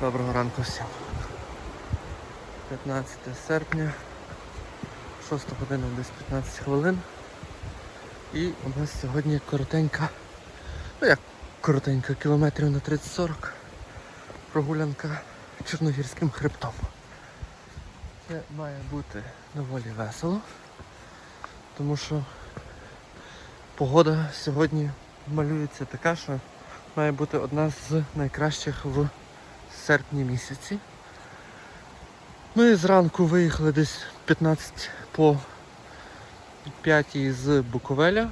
Доброго ранку всім. 15 серпня, 6 година десь 15 хвилин. І у нас сьогодні коротенька, ну як коротенька, кілометрів на 30-40 прогулянка Чорногірським хребтом. Це має бути доволі весело, тому що погода сьогодні малюється така, що має бути одна з найкращих в серпні місяці. Ми зранку виїхали десь 15 по 5 з Буковеля.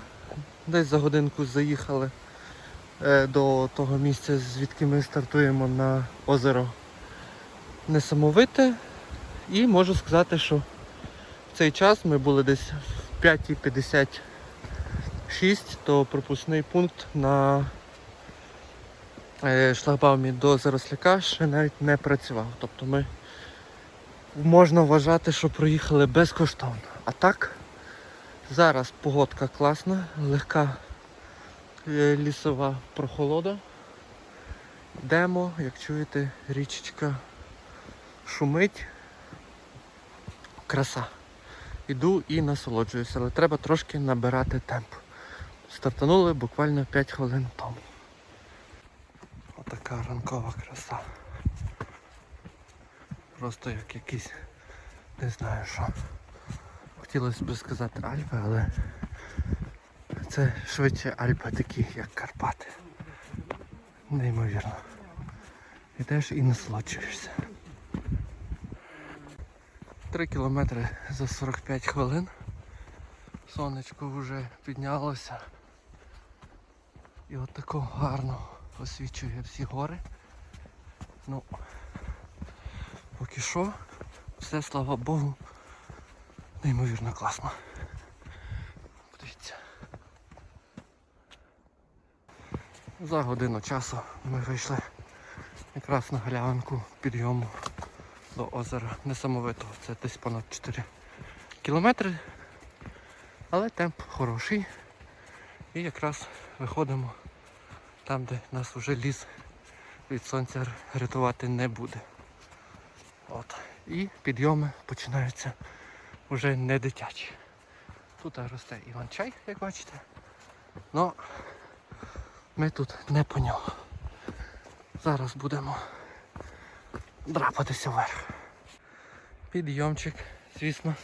Десь за годинку заїхали е, до того місця, звідки ми стартуємо на озеро Несамовите. І можу сказати, що в цей час ми були десь в 5.56, то пропускний пункт на шлагбаумі до Заросляка ще навіть не працював. Тобто ми можна вважати, що проїхали безкоштовно. А так, зараз погодка класна, легка е, лісова прохолода. Йдемо, як чуєте, річечка шумить. Краса. Іду і насолоджуюся, але треба трошки набирати темп. Стартанули буквально 5 хвилин тому. Отака ранкова краса. Просто як якийсь, не знаю що. Хотілося б сказати Альпи, але це швидше Альпи такі, як Карпати. Неймовірно. Йдеш і насолоджуєшся. 3 кілометри за 45 хвилин. Сонечко вже піднялося. І от тако гарно освічує всі гори. Ну, поки що, все, слава Богу, неймовірно класно. Подивіться. За годину часу ми вийшли якраз на галявинку підйому до озера Несамовитого. Це десь понад 4 кілометри. Але темп хороший. І якраз виходимо там, де нас вже ліс від сонця рятувати не буде. От. І підйоми починаються вже не дитячі. Тут росте іван-чай, як бачите. Но ми тут не по нього. Зараз будемо драпатися вверх. Підйомчик, звісно,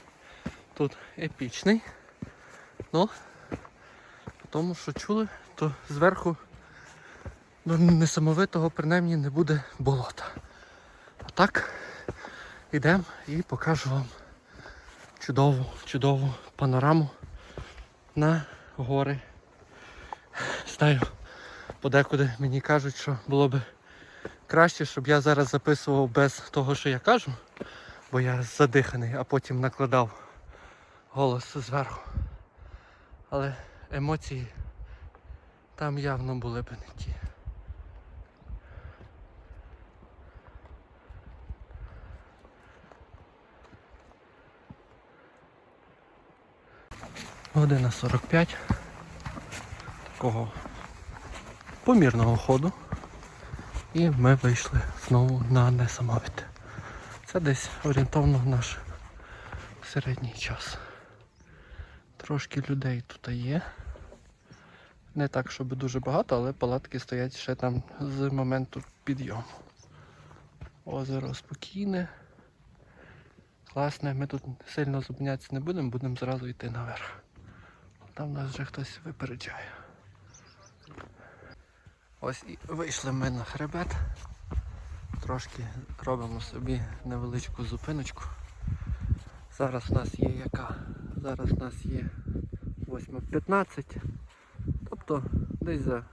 тут епічний. Ну, тому, що чули, то зверху до несамовитого принаймні не буде болота. А так, йдемо і покажу вам чудову, чудову панораму на гори. Знаю, подекуди мені кажуть, що було би краще, щоб я зараз записував без того, що я кажу, бо я задиханий, а потім накладав голос зверху. Але емоції там явно були б не ті. Година 45 такого помірного ходу. І ми вийшли знову на несамовите. Це десь орієнтовно наш середній час. Трошки людей тут є. Не так, щоб дуже багато, але палатки стоять ще там з моменту підйому. Озеро спокійне. Класне, ми тут сильно зупинятися не будемо, будемо зразу йти наверх. Там нас вже хтось випереджає. Ось і вийшли ми на хребет. Трошки робимо собі невеличку зупиночку. Зараз у нас є яка? Зараз у нас є 8.15. Тобто десь за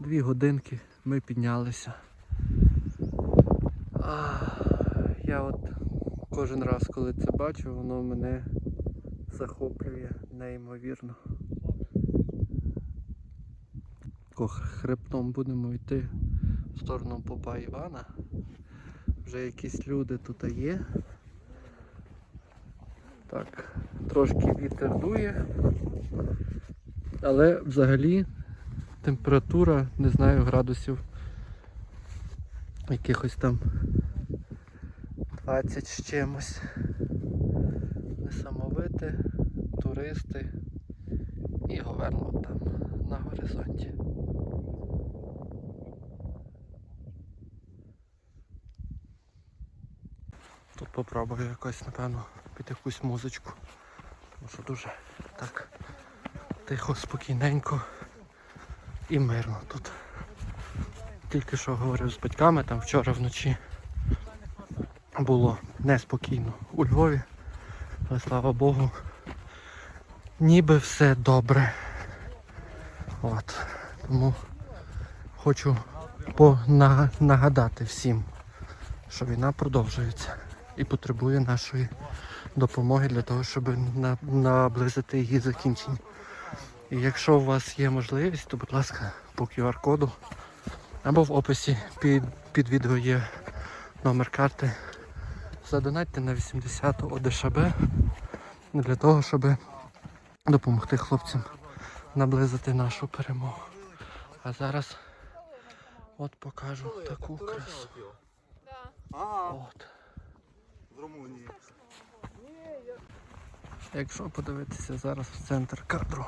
2 годинки ми піднялися. А, я от кожен раз, коли це бачу, воно мене захоплює неймовірно. Хребтом будемо йти в сторону попа Івана. Вже якісь люди тут є. Так, трошки вітер дує. Але взагалі температура, не знаю, градусів якихось там 20 з чимось. Несамовите, туристи і Говерло там на горизонті. Тут попробую якось, напевно, під якусь музичку. Тому що дуже так тихо, спокійненько і мирно тут. Тільки що говорив з батьками, там вчора вночі було неспокійно у Львові, але слава Богу, ніби все добре. От. Тому хочу нагадати всім, що війна продовжується і потребує нашої допомоги для того, щоб наблизити її закінчення. І якщо у вас є можливість, то будь ласка, по QR-коду або в описі під, під відео є номер карти. Задонатьте на 80 ОДШБ для того, щоб допомогти хлопцям наблизити нашу перемогу. А зараз от покажу таку красу. От. з Румунії. Якщо подивитися зараз в центр кадру,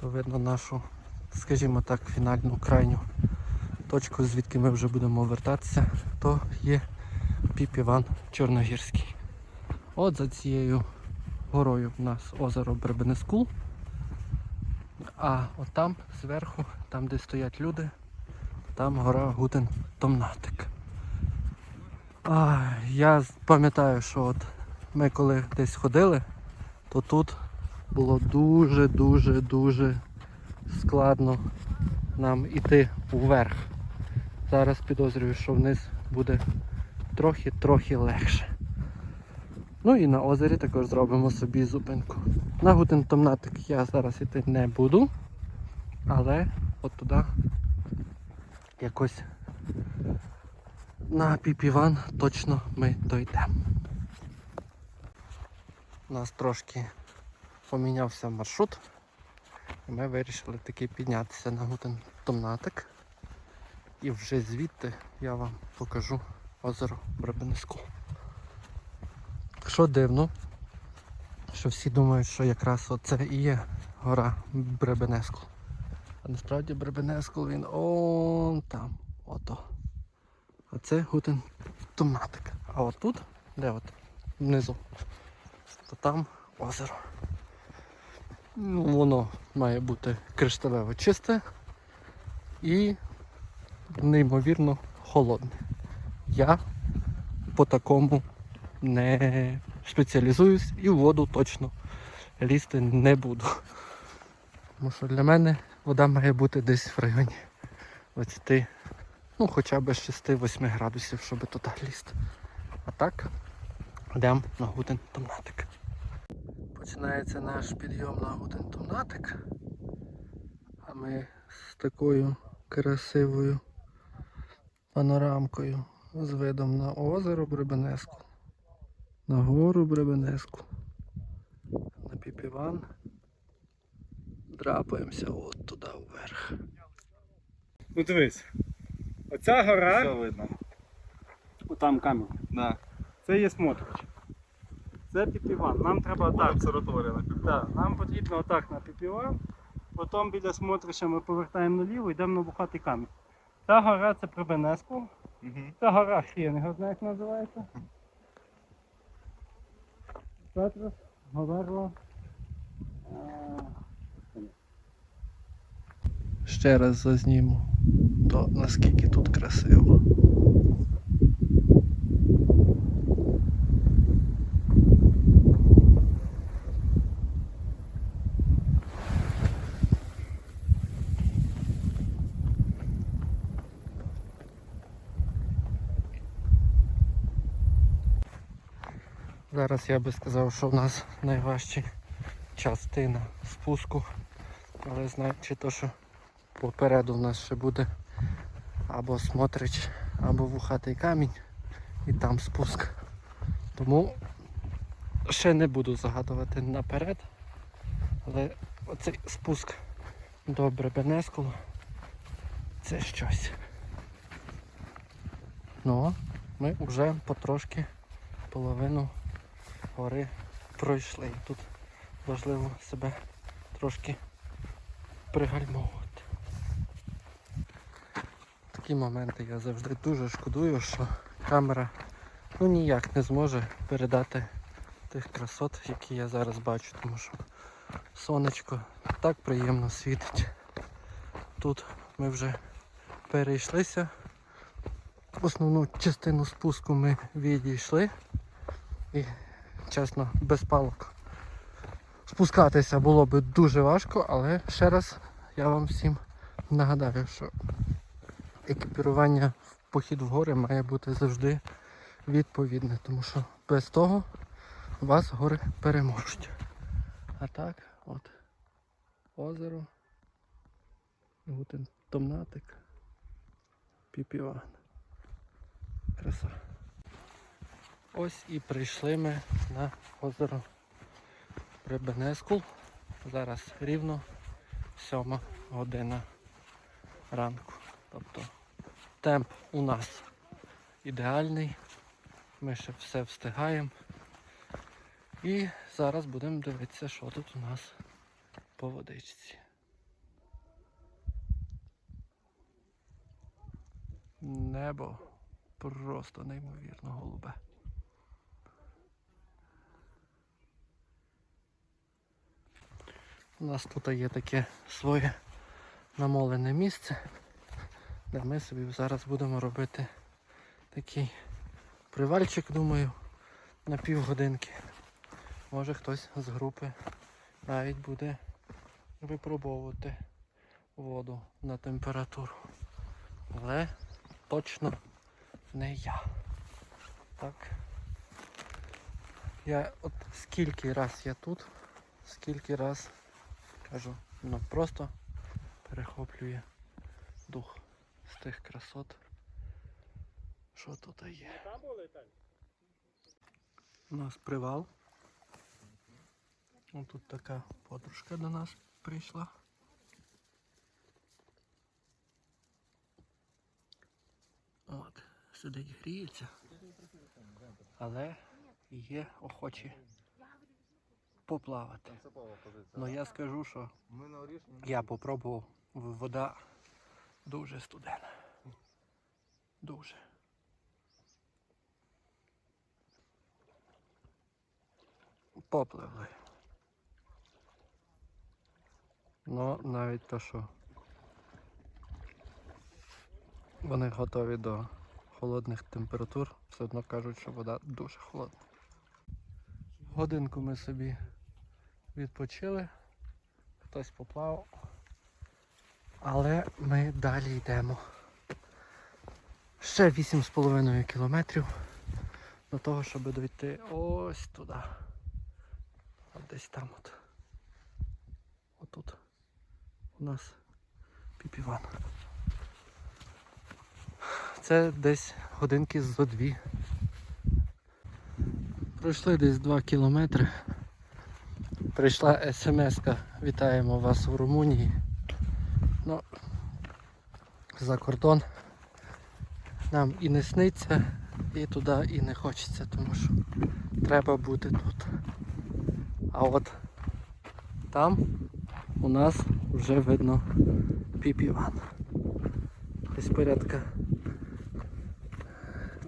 то видно нашу, скажімо так, фінальну крайню точку, звідки ми вже будемо вертатися, то є Піп Іван Чорногірський. От за цією горою в нас озеро Бребенескул. А от там зверху, там де стоять люди, там гора Гутен Томнатик. А, я пам'ятаю, що от ми коли десь ходили, то тут було дуже-дуже дуже складно нам іти вверх. Зараз підозрюю, що вниз буде трохи-трохи легше. Ну і на озері також зробимо собі зупинку. На Гутентомнатик я зараз іти не буду, але от туди якось на Піпіван точно ми дойдемо. У нас трошки помінявся маршрут. І ми вирішили таки піднятися на Гутен Томнатик. І вже звідти я вам покажу озеро Бребенеску. Що дивно, що всі думають, що якраз оце і є гора Бребенескул. А насправді Бребенескул він он там, ото. А це Гутен Томнатик. А отут, де от внизу, то там озеро. Ну, воно має бути кришталево чисте і неймовірно холодне. Я по такому не спеціалізуюсь і в воду точно лізти не буду. Тому що для мене вода має бути десь в районі 20, ну хоча б 6-8 градусів, щоб туди лізти. А так, йдемо на Гутен Томнатик. Починається наш підйом на Гутен Томнатик. А ми з такою красивою панорамкою з видом на озеро Бребенеску, на гору Бребенеску, на Піпіван. Драпаємося от туди вверх. Ну дивись. Оця гора, Все видно. там камінь. Да. Це є смотрич. Це піпіван. Нам треба отак. На Так, нам потрібно отак на піпіван. Потім біля смотрича ми повертаємо наліво і йдемо на бухатий камінь. Ця гора це Прибенеску. Угу. Ця гора я не як називається. Петрос, Говерло. Ще раз зазніму, то наскільки тут красиво. Зараз я би сказав, що в нас найважча частина спуску. Але знаючи то, що попереду в нас ще буде або смотрич, або вухатий камінь і там спуск. Тому ще не буду загадувати наперед. Але оцей спуск до Бребенескулу це щось. Ну, ми вже потрошки половину гори пройшли. І тут важливо себе трошки пригальмовувати. Такі моменти я завжди дуже шкодую, що камера ну, ніяк не зможе передати тих красот, які я зараз бачу, тому що сонечко так приємно світить. Тут ми вже перейшлися. Основну частину спуску ми відійшли. І, чесно, без палок спускатися було би дуже важко, але ще раз я вам всім нагадаю, що екіпірування в похід в гори має бути завжди відповідне, тому що без того вас гори переможуть. А так, от озеро, Гутен Томнатик, Піпіван. Краса. Ось і прийшли ми на озеро Рибенескул. Зараз рівно сьома година ранку. Тобто темп у нас ідеальний. Ми ще все встигаємо. І зараз будемо дивитися, що тут у нас по водичці. Небо просто неймовірно голубе. У нас тут є таке своє намолене місце, де ми собі зараз будемо робити такий привальчик, думаю, на півгодинки. Може хтось з групи навіть буде випробовувати воду на температуру. Але точно не я. Так. Я от скільки раз я тут, скільки раз кажу, ну просто перехоплює дух з тих красот, що тут є. У нас привал. Тут така подружка до нас прийшла. От, сидить, гріється. Але є охочі поплавати. Ну я скажу, що я попробував, вода дуже студена. Дуже. Попливли. Ну, навіть то, що вони готові до холодних температур, все одно кажуть, що вода дуже холодна. Годинку ми собі відпочили, хтось поплавав. Але ми далі йдемо. Ще 8,5 кілометрів до того, щоб дойти ось туди. Десь там от. Отут. У нас піпіван. Це десь годинки зо дві. Пройшли десь 2 кілометри. Прийшла смс-ка. Вітаємо вас в Румунії. Ну, за кордон нам і не сниться, і туди і не хочеться, тому що треба бути тут. А от там у нас вже видно піпіван. Порядка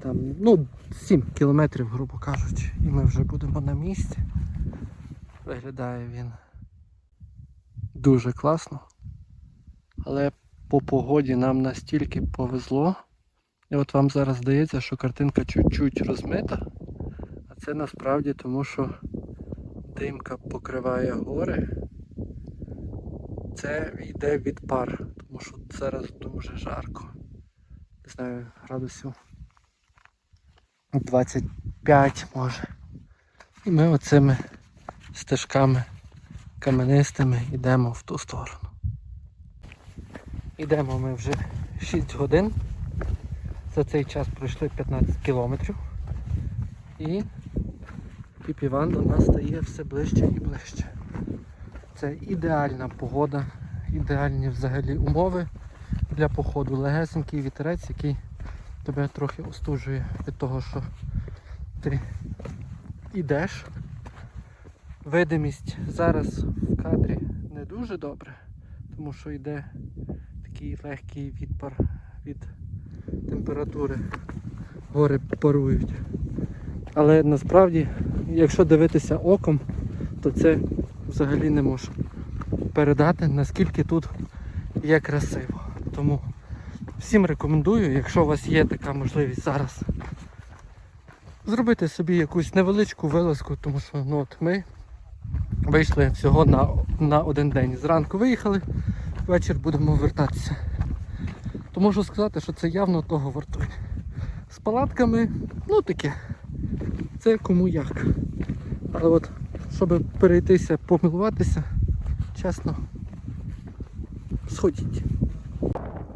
там, ну, 7 кілометрів, грубо кажучи, і ми вже будемо на місці. Виглядає він дуже класно. Але по погоді нам настільки повезло. І от вам зараз здається, що картинка чуть-чуть розмита. А це насправді тому, що димка покриває гори. Це йде від пар, тому що зараз дуже жарко. Не знаю, градусів 25 може. І ми оцими стежками каменистими йдемо в ту сторону. Йдемо ми вже 6 годин. За цей час пройшли 15 кілометрів. І Піпіван до нас стає все ближче і ближче. Це ідеальна погода, ідеальні взагалі умови для походу. Легесенький вітерець, який тебе трохи остужує від того, що ти йдеш. Видимість зараз в кадрі не дуже добре, тому що йде такий легкий відпар від температури. Гори парують. Але насправді, якщо дивитися оком, то це взагалі не можу передати, наскільки тут є красиво. Тому всім рекомендую, якщо у вас є така можливість зараз, зробити собі якусь невеличку вилазку, тому що ну, от ми вийшли всього на, на один день. Зранку виїхали, ввечір будемо вертатися. То можу сказати, що це явно того вартує. З палатками, ну таке, це кому як. Але от, щоб перейтися, помилуватися, чесно, сходіть.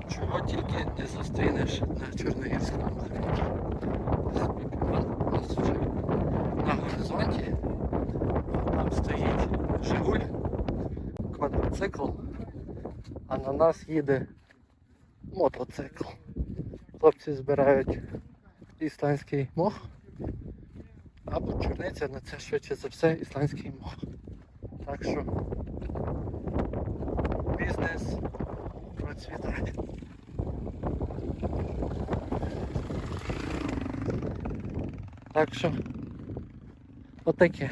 Чого тільки не зустрінеш на Чорногірському хребті. У нас вже на горизонті. Там стоїть Жигуль, квадроцикл, а на нас їде мотоцикл. Хлопці збирають ісландський мох. Або чорниця на це швидше за все ісландський мох. Так що бізнес процвітає. Так що отаке.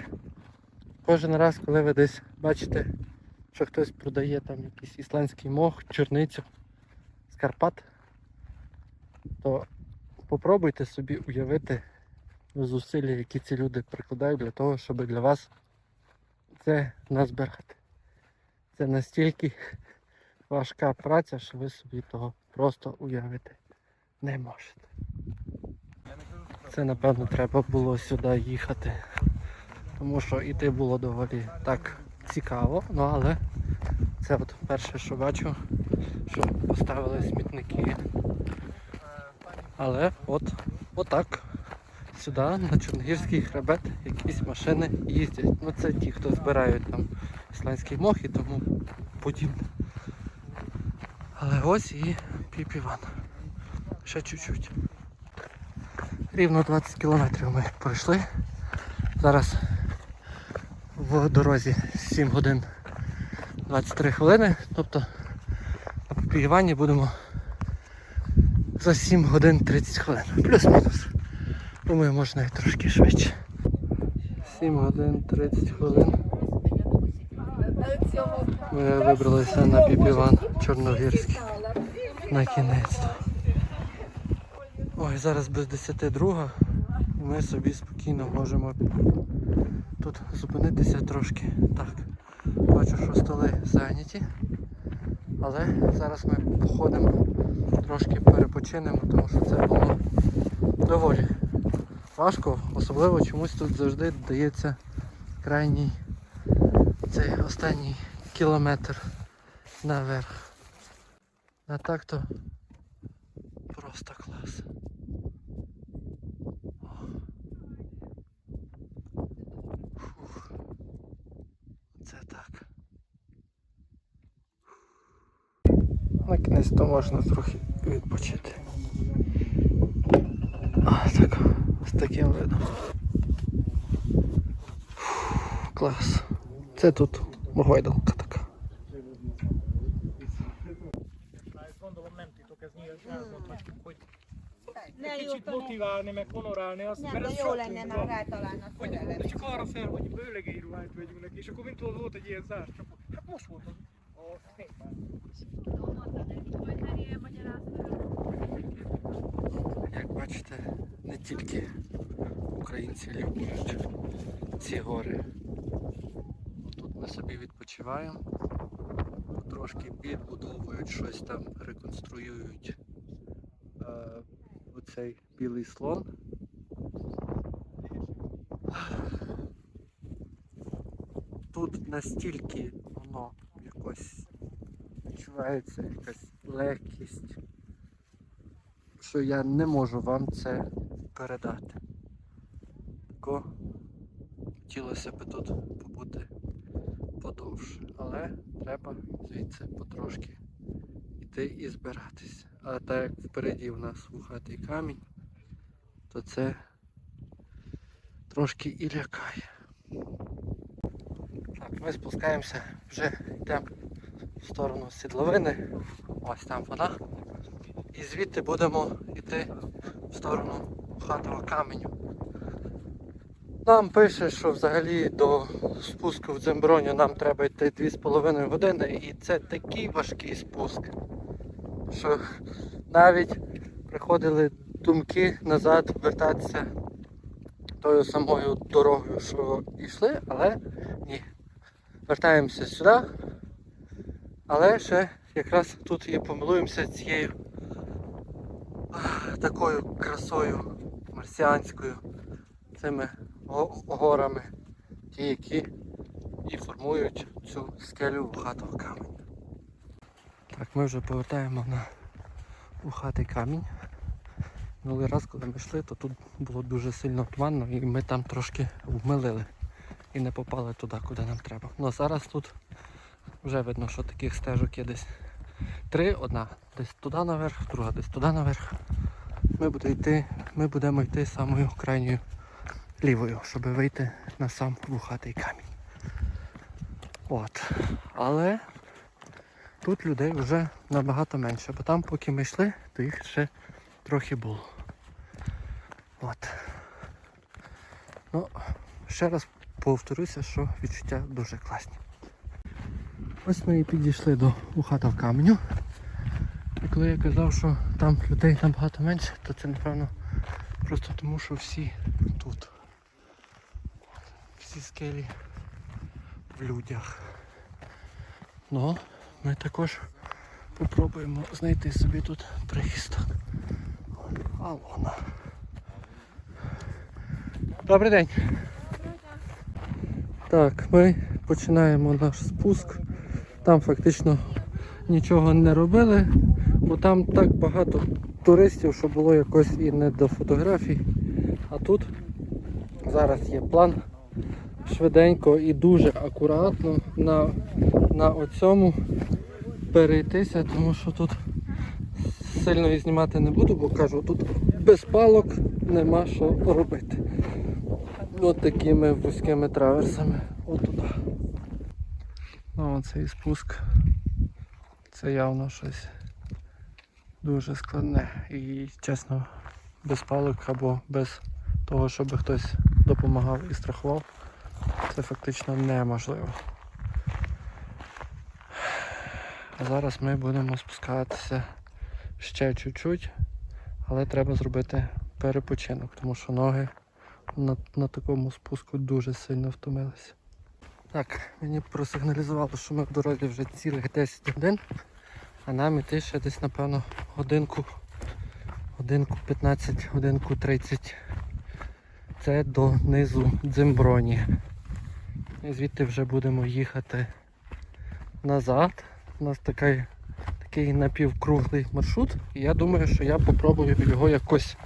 Кожен раз, коли ви десь бачите, що хтось продає там якийсь ісландський мох, чорницю з Карпат, то попробуйте собі уявити зусилля, які ці люди прикладають для того, щоб для вас це назбирати. Це настільки важка праця, що ви собі того просто уявити не можете. Це напевно треба було сюди їхати. Тому що іти було доволі так цікаво, ну але це от перше, що бачу, що поставили смітники. Але от отак сюди, на Чорногірський хребет, якісь машини їздять. Ну це ті, хто збирають там ісландський мох і тому подібне. Але ось і піп-іван. Ще чуть-чуть. Рівно 20 кілометрів ми пройшли. Зараз в дорозі 7 годин 23 хвилини. Тобто на Піпівані будемо за 7 годин 30 хвилин. Плюс-мінус. Думаю, може навіть трошки швидше. 7 годин 30 хвилин. Ми вибралися на Піпіван Чорногірський. На кінець. Ой, зараз без 10 друга. Ми собі спокійно можемо тут зупинитися трошки. Так. Бачу, що столи зайняті. Але зараз ми походимо, трошки перепочинемо, тому що це було доволі важко. Особливо чомусь тут завжди дається крайній цей останній кілометр наверх. А так то просто клас. Фух. Це так. На то можна трохи відпочити. А, так, з таким видом. Фух, Клас. Це тут гойдалка така. gondolom nem titok, ez nyilván elmondhatjuk, hogy Ne jó, kicsit motiválni, meg honorálni azt, nem, mert de ez jó sok lenne pénz már van. rátalálni a Hogy szerelem. csak arra fel, hogy bőlegély ruhányt vegyünk neki, és Як бачите, не тільки українці люблять ці гори. Тут ми собі відпочиваємо, трошки підбудовують щось там, реконструюють е, оцей білий слон. Тут настільки воно якось відчувається якась легкість що я не можу вам це передати. Тако хотілося б тут побути подовше, але треба звідси потрошки йти і збиратися. А так як впереді в нас вухатий камінь, то це трошки і лякає. Так, ми спускаємося, вже йдемо в сторону сідловини. Ось там вона. І звідти будемо йти в сторону хатого каменю. Нам пише, що взагалі до спуску в Дземброню нам треба йти 2,5 години і це такий важкий спуск, що навіть приходили думки назад вертатися тою самою дорогою, що йшли, але ні. Вертаємося сюди, але ще якраз тут і помилуємося цією такою красою марсіанською, цими го- горами, ті, які і формують цю скелю вухатого каменю. Так, ми вже повертаємо на вухатий камінь. Минулий раз, коли ми йшли, то тут було дуже сильно туманно і ми там трошки вмилили і не попали туди, куди нам треба. Ну а зараз тут вже видно, що таких стежок є десь три, одна десь туди наверх, друга десь туди наверх. Ми, буде йти, ми будемо йти самою крайньою лівою, щоб вийти на сам вухатий камінь. От. Але тут людей вже набагато менше, бо там поки ми йшли, то їх ще трохи було. От. Ну, ще раз повторюся, що відчуття дуже класні. Ось ми і підійшли до ухата каменю. І коли я казав, що там людей набагато менше, то це напевно просто тому, що всі тут. Всі скелі в людях. Ну, ми також попробуємо знайти собі тут прихисток. А вона. Добрий день. Так, ми починаємо наш спуск. Там фактично нічого не робили, бо там так багато туристів, що було якось і не до фотографій. А тут зараз є план швиденько і дуже акуратно на, на оцьому перейтися, тому що тут сильно і знімати не буду, бо кажу, тут без палок нема що робити. От такими вузькими траверсами. Отуда. Ну, оцей спуск. Це явно щось дуже складне. І чесно, без палок або без того, щоб хтось допомагав і страхував, це фактично неможливо. А зараз ми будемо спускатися ще чуть-чуть, але треба зробити перепочинок, тому що ноги на, на такому спуску дуже сильно втомилися. Так, мені просигналізувало, що ми в дорозі вже цілих 10 годин, а нам іти ще десь, напевно, годинку, годинку 15, годинку 30. Це до низу Дзимброні. І звідти вже будемо їхати назад. У нас такий, такий напівкруглий маршрут. І я думаю, що я попробую його якось,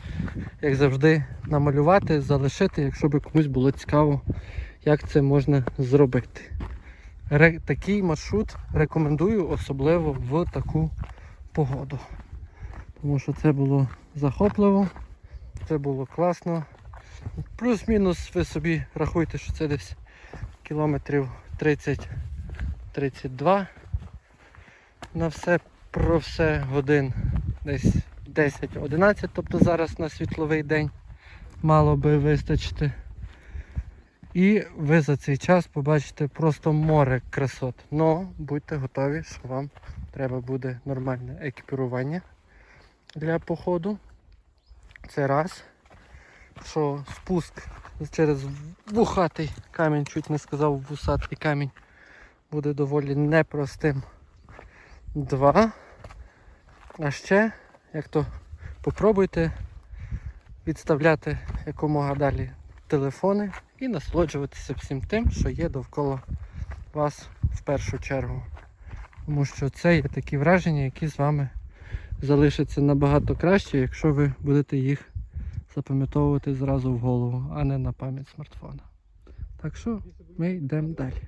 як завжди, намалювати, залишити, якщо би комусь було цікаво, як це можна зробити. Ре- такий маршрут рекомендую, особливо в таку погоду. Тому що це було захопливо, це було класно. Плюс-мінус ви собі рахуйте, що це десь кілометрів 30-32 на все про все годин десь 10-11, тобто зараз на світловий день мало би вистачити. І ви за цей час побачите просто море красот. Но будьте готові, що вам треба буде нормальне екіпірування для походу. Це раз. Що спуск через вухатий камінь, чуть не сказав вусатий камінь, буде доволі непростим. Два. А ще, як то попробуйте відставляти якомога далі телефони і насолоджуватися всім тим, що є довкола вас в першу чергу. Тому що це є такі враження, які з вами залишаться набагато краще, якщо ви будете їх запам'ятовувати зразу в голову, а не на пам'ять смартфона. Так що ми йдемо далі.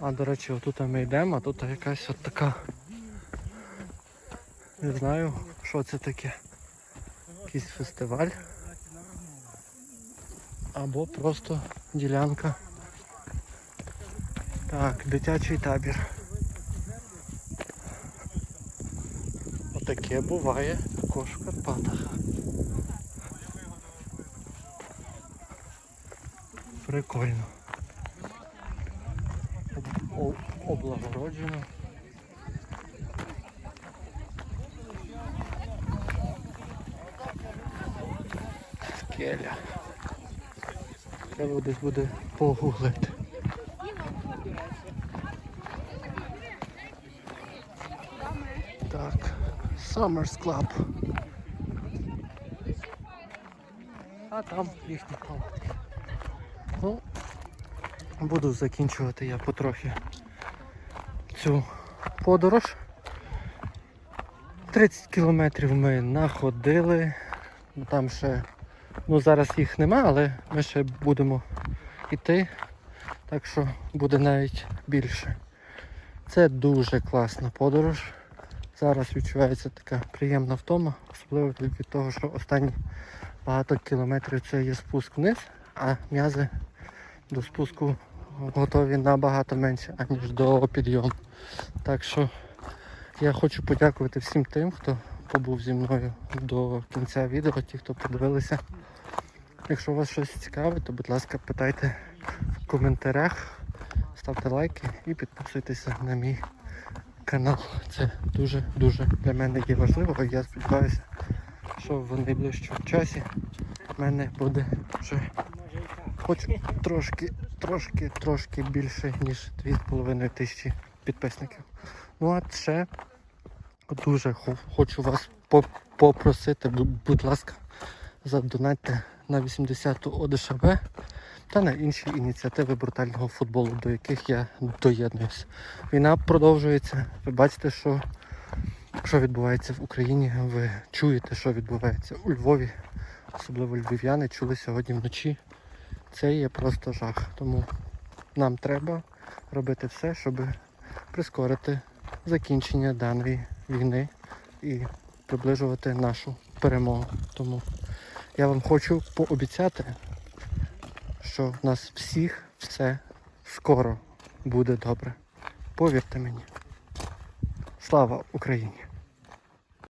А до речі, отут ми йдемо, а тут якась от така Не знаю, що це таке. Якийсь фестиваль. Або просто ділянка. Так, дитячий табір. Отаке буває також в Карпатах. Прикольно. Об- Облагороджено. Скеля. Треба десь буде погуглити. Так, Summers Club. А там їхні палатки. Ну, буду закінчувати я потрохи цю подорож. 30 кілометрів ми находили. Там ще, ну зараз їх нема, але ми ще будемо йти. Так що буде навіть більше. Це дуже класна подорож. Зараз відчувається така приємна втома, особливо від того, що останні багато кілометрів це є спуск вниз, а м'язи до спуску готові набагато менше, аніж до підйому. Так що я хочу подякувати всім тим, хто побув зі мною до кінця відео, ті, хто подивилися. Якщо у вас щось цікавить, то будь ласка, питайте в коментарях, ставте лайки і підписуйтеся на мій канал. Це дуже-дуже для мене є важливо. Я сподіваюся, що в найближчому часі в мене буде вже хоч трошки, трошки, трошки більше, ніж 2,5 тисячі підписників. Ну а ще дуже хочу вас попросити, будь ласка, задонатьте на 80-ту ОДШБ та на інші ініціативи брутального футболу, до яких я доєднуюсь. Війна продовжується. Ви бачите, що, що відбувається в Україні. Ви чуєте, що відбувається у Львові. Особливо львів'яни чули сьогодні вночі. Це є просто жах. Тому нам треба робити все, щоб прискорити закінчення даної війни і приближувати нашу перемогу. Тому я вам хочу пообіцяти, що в нас всіх все скоро буде добре. Повірте мені. Слава Україні!